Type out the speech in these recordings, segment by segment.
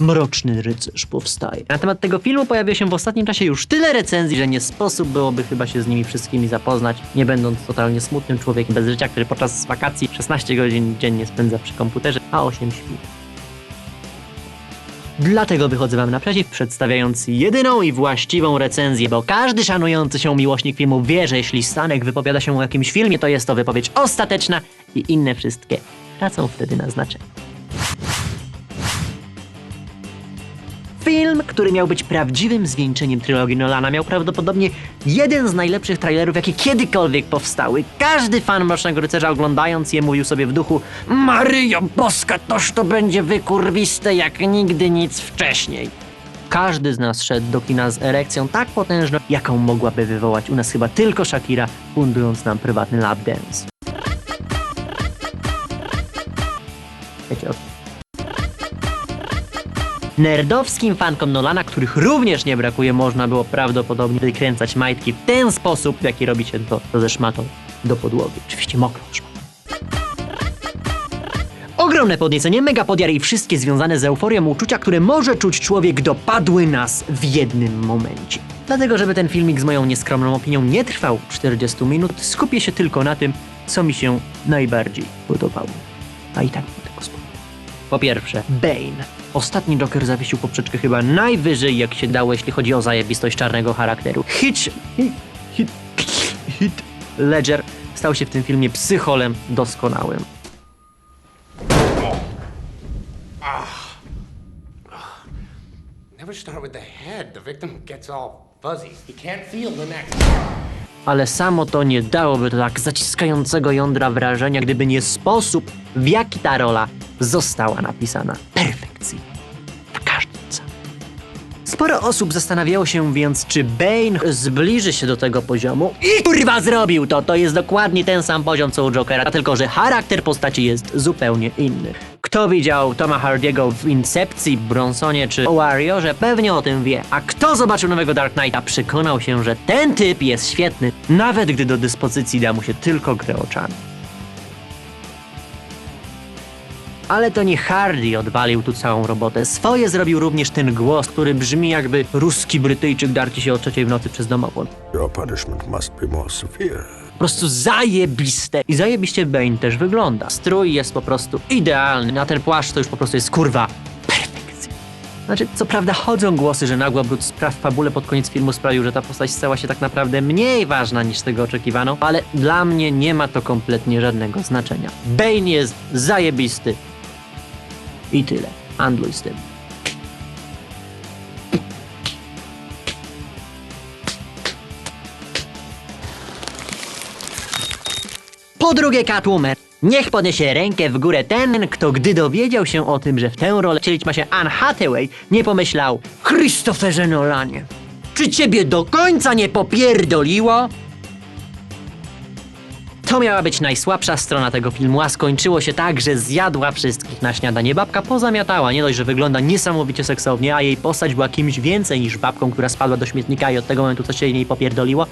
Mroczny Rycerz powstaje. Na temat tego filmu pojawia się w ostatnim czasie już tyle recenzji, że nie sposób byłoby chyba się z nimi wszystkimi zapoznać, nie będąc totalnie smutnym człowiekiem bez życia, który podczas wakacji 16 godzin dziennie spędza przy komputerze, a 8 śpi. Dlatego wychodzę wam naprzeciw, przedstawiając jedyną i właściwą recenzję, bo każdy szanujący się miłośnik filmu wie, że jeśli Stanek wypowiada się o jakimś filmie, to jest to wypowiedź ostateczna i inne wszystkie tracą wtedy na znaczeniu. Film, który miał być prawdziwym zwieńczeniem trylogii Nolana, miał prawdopodobnie jeden z najlepszych trailerów, jakie kiedykolwiek powstały. Każdy fan Mrocznego Rycerza oglądając je mówił sobie w duchu Maryjo Boska, toż to będzie wykurwiste jak nigdy nic wcześniej. Każdy z nas szedł do kina z erekcją tak potężną, jaką mogłaby wywołać u nas chyba tylko Shakira, fundując nam prywatny lap dance. Wiecie, o Nerdowskim fankom Nolana, których również nie brakuje, można było prawdopodobnie wykręcać majtki w ten sposób, w jaki robi się to, to ze szmatą do podłogi. Oczywiście mokrą szmatą. Ogromne podniecenie, mega podjary i wszystkie związane z euforią uczucia, które może czuć człowiek, dopadły nas w jednym momencie. Dlatego, żeby ten filmik z moją nieskromną opinią nie trwał 40 minut, skupię się tylko na tym, co mi się najbardziej podobało. A i tak. Po pierwsze, Bane. Ostatni Joker zawiesił poprzeczkę chyba najwyżej jak się dało, jeśli chodzi o zajebistość czarnego charakteru. Hitch, hit, hit, hit Ledger stał się w tym filmie psycholem doskonałym. Never start with the head. The victim gets all fuzzy. You can't feel the neck. Ale samo to nie dałoby tak zaciskającego jądra wrażenia, gdyby nie sposób, w jaki ta rola została napisana. Perfekcji. W każdym celu. Sporo osób zastanawiało się więc, czy Bane zbliży się do tego poziomu i kurwa zrobił to. To jest dokładnie ten sam poziom co u Jokera, tylko że charakter postaci jest zupełnie inny. Kto widział Toma Hardiego w Incepcji, Bronsonie czy Warriorze, pewnie o tym wie. A kto zobaczył nowego Dark Knighta, przekonał się, że ten typ jest świetny, nawet gdy do dyspozycji da mu się tylko grę oczami. Ale to nie Hardy odwalił tu całą robotę. Swoje zrobił również ten głos, który brzmi jakby ruski Brytyjczyk darci się o trzeciej w nocy przez domofon. Your punishment must be more severe. Po prostu zajebiste. I zajebiście Bane też wygląda. Strój jest po prostu idealny. Na ten płaszcz to już po prostu jest kurwa perfekcja. Znaczy, co prawda chodzą głosy, że nagła brud spraw w fabule pod koniec filmu sprawił, że ta postać stała się tak naprawdę mniej ważna niż tego oczekiwano, ale dla mnie nie ma to kompletnie żadnego znaczenia. Bane jest zajebisty. I tyle. Handluj z tym. Po drugie Catwoman. Niech podniesie rękę w górę ten, kto gdy dowiedział się o tym, że w tę rolę wcielić ma się Anne Hathaway, nie pomyślał Christopherze Nolanie, czy ciebie do końca nie popierdoliło? To miała być najsłabsza strona tego filmu, a skończyło się tak, że zjadła wszystkich na śniadanie. Babka pozamiatała, nie dość, że wygląda niesamowicie seksownie, a jej postać była kimś więcej niż babką, która spadła do śmietnika i od tego momentu coś się jej popierdoliło,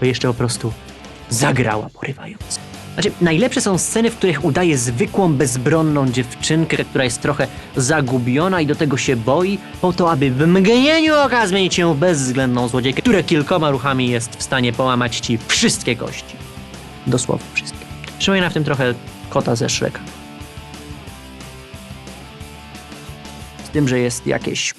to jeszcze po prostu zagrała porywająco. Znaczy, najlepsze są sceny, w których udaje zwykłą, bezbronną dziewczynkę, która jest trochę zagubiona i do tego się boi, po to, aby w mgnieniu oka zmienić się w bezwzględną złodziejkę, która kilkoma ruchami jest w stanie połamać ci wszystkie kości. Dosłownie wszystkie. Przypomina w tym trochę kota ze Shreka. Z tym, że jest jakieś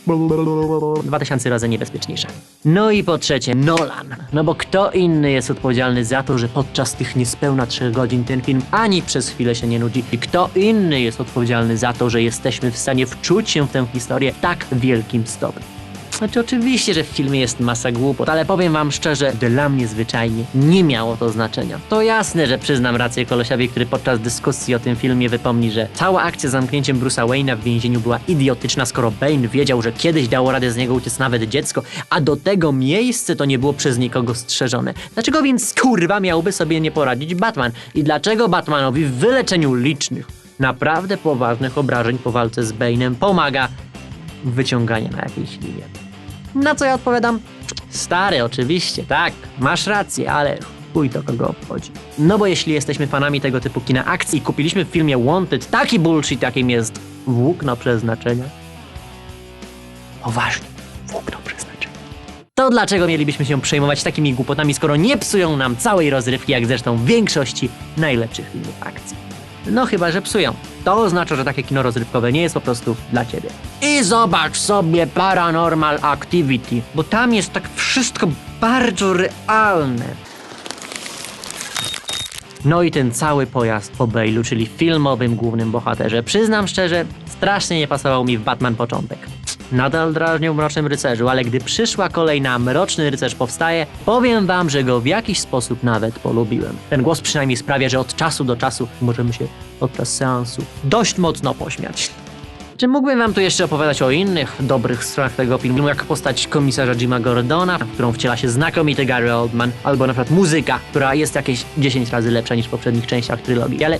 2000 razy niebezpieczniejsze. No i po trzecie, Nolan. No bo kto inny jest odpowiedzialny za to, że podczas tych niespełna 3 godzin ten film ani przez chwilę się nie nudzi? I kto inny jest odpowiedzialny za to, że jesteśmy w stanie wczuć się w tę historię tak wielkim stopniu? Znaczy oczywiście, że w filmie jest masa głupot, ale powiem wam szczerze, dla mnie zwyczajnie nie miało to znaczenia. To jasne, że przyznam rację kolesiowi, który podczas dyskusji o tym filmie wypomni, że cała akcja z zamknięciem Bruce'a Wayne'a w więzieniu była idiotyczna, skoro Bane wiedział, że kiedyś dało radę z niego uciec nawet dziecko, a do tego miejsce to nie było przez nikogo strzeżone. Dlaczego więc kurwa miałby sobie nie poradzić Batman? I dlaczego Batmanowi w wyleczeniu licznych, naprawdę poważnych obrażeń po walce z Bane'em pomaga wyciąganie na jakiejś linie. Na co ja odpowiadam? Stary, oczywiście, tak, masz rację, ale chuj to kogo obchodzi. No bo jeśli jesteśmy fanami tego typu kina akcji i kupiliśmy w filmie Wanted taki bullshit, jakim jest włókno przeznaczenia, poważnie włókno przeznaczenia. To dlaczego mielibyśmy się przejmować takimi głupotami, skoro nie psują nam całej rozrywki, jak zresztą w większości najlepszych filmów akcji? No chyba, że psują. To oznacza, że takie kino rozrywkowe nie jest po prostu dla ciebie. I zobacz sobie Paranormal Activity, bo tam jest tak wszystko bardzo realne. No i ten cały pojazd po Bale'u, czyli filmowym głównym bohaterze. Przyznam szczerze, strasznie nie pasował mi w Batman początek. Nadal drażnił Mrocznym Rycerzu, ale gdy przyszła kolej na Mroczny Rycerz powstaje, powiem wam, że go w jakiś sposób nawet polubiłem. Ten głos przynajmniej sprawia, że od czasu do czasu możemy się podczas seansu dość mocno pośmiać. Czy mógłbym wam tu jeszcze opowiadać o innych dobrych stronach tego filmu, jak postać komisarza Jima Gordona, w którą wciela się znakomity Gary Oldman, albo na przykład muzyka, która jest jakieś 10 razy lepsza niż w poprzednich częściach trylogii, ale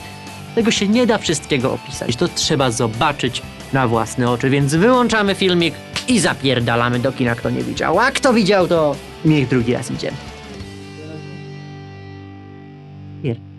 tego się nie da wszystkiego opisać. To trzeba zobaczyć na własne oczy, więc wyłączamy filmik i zapierdalamy do kina, kto nie widział. A kto widział, to niech drugi raz idzie. Pier-